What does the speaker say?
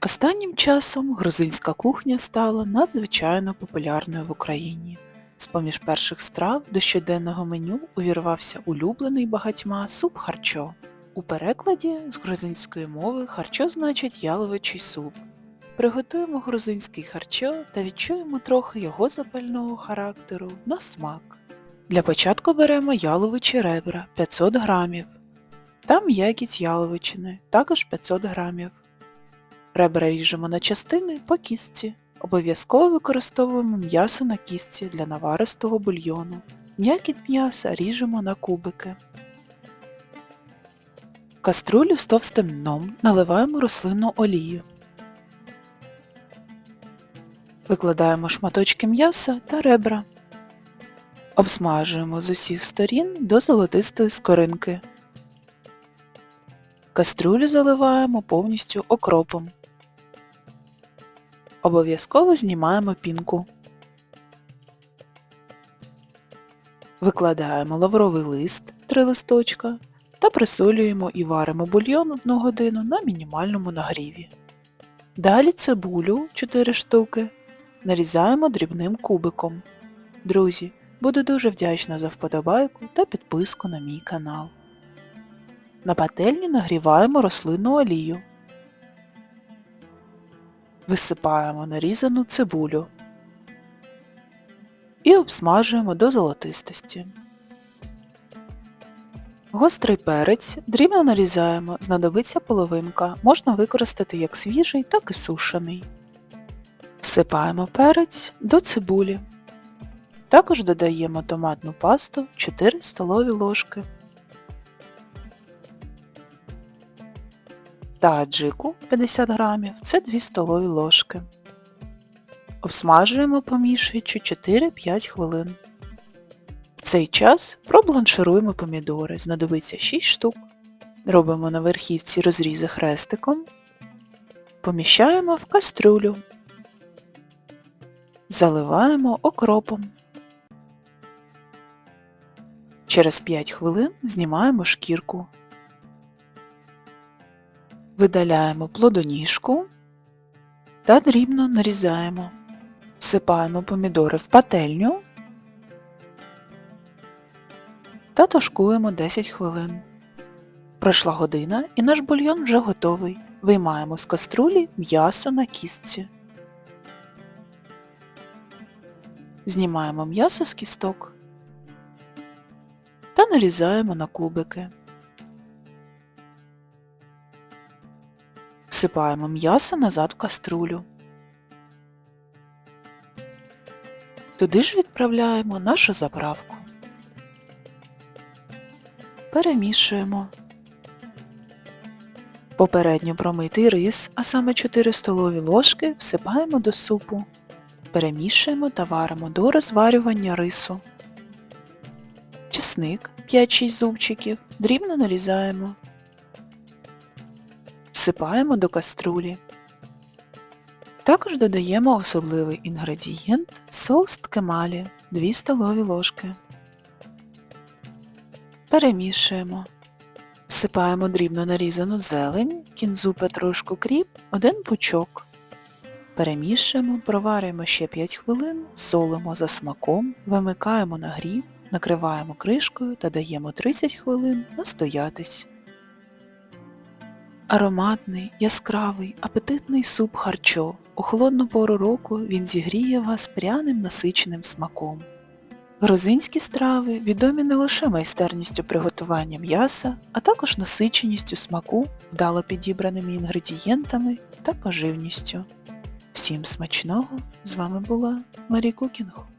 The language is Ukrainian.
Останнім часом грузинська кухня стала надзвичайно популярною в Україні. З-поміж перших страв до щоденного меню увірвався улюблений багатьма суп харчо. У перекладі з грузинської мови харчо значить яловичий суп. Приготуємо грузинський харчо та відчуємо трохи його запального характеру на смак. Для початку беремо яловичі ребра 500 грамів та м'якість яловичини також 500 грамів. Ребра ріжемо на частини по кістці. Обов'язково використовуємо м'ясо на кістці для наваристого бульйону. М'якість м'яса ріжемо на кубики. В каструлю з товстим дном наливаємо рослинну олію. Викладаємо шматочки м'яса та ребра. Обсмажуємо з усіх сторін до золотистої скоринки. Каструлю заливаємо повністю окропом. Обов'язково знімаємо пінку. Викладаємо лавровий лист 3 листочка та присолюємо і варимо бульйон 1 годину на мінімальному нагріві. Далі цибулю 4 штуки нарізаємо дрібним кубиком. Друзі, буду дуже вдячна за вподобайку та підписку на мій канал. На пательні нагріваємо рослинну олію. Висипаємо нарізану цибулю і обсмажуємо до золотистості. Гострий перець дрібно нарізаємо, знадобиться половинка, можна використати як свіжий, так і сушений. Всипаємо перець до цибулі. Також додаємо томатну пасту 4 столові ложки. Та аджику 50 грамів це 2 столові ложки. Обсмажуємо помішуючи 4-5 хвилин. В цей час пробланшируємо помідори, знадобиться 6 штук. Робимо на верхівці розрізи хрестиком, поміщаємо в кастрюлю, заливаємо окропом. Через 5 хвилин знімаємо шкірку. Видаляємо плодоніжку та дрібно нарізаємо. Всипаємо помідори в пательню та тушкуємо 10 хвилин. Пройшла година і наш бульйон вже готовий. Виймаємо з каструлі м'ясо на кістці. Знімаємо м'ясо з кісток та нарізаємо на кубики. Всипаємо м'ясо назад в каструлю. Туди ж відправляємо нашу заправку. Перемішуємо. Попередньо промитий рис, а саме 4 столові ложки, всипаємо до супу. Перемішуємо та варимо до розварювання рису. Чесник 5-6 зубчиків дрібно нарізаємо. Всипаємо до каструлі. Також додаємо особливий інгредієнт соус ткемалі 2 столові ложки. Перемішуємо. Всипаємо дрібно нарізану зелень, кінзу петрушку кріп, один пучок. Перемішуємо, проварюємо ще 5 хвилин, солимо за смаком, вимикаємо нагрів, накриваємо кришкою та даємо 30 хвилин настоятись. Ароматний, яскравий, апетитний суп харчо. У холодну пору року він зігріє вас пряним насиченим смаком. Грузинські страви відомі не лише майстерністю приготування м'яса, а також насиченістю смаку, вдало підібраними інгредієнтами та поживністю. Всім смачного! З вами була Марі Кукінг.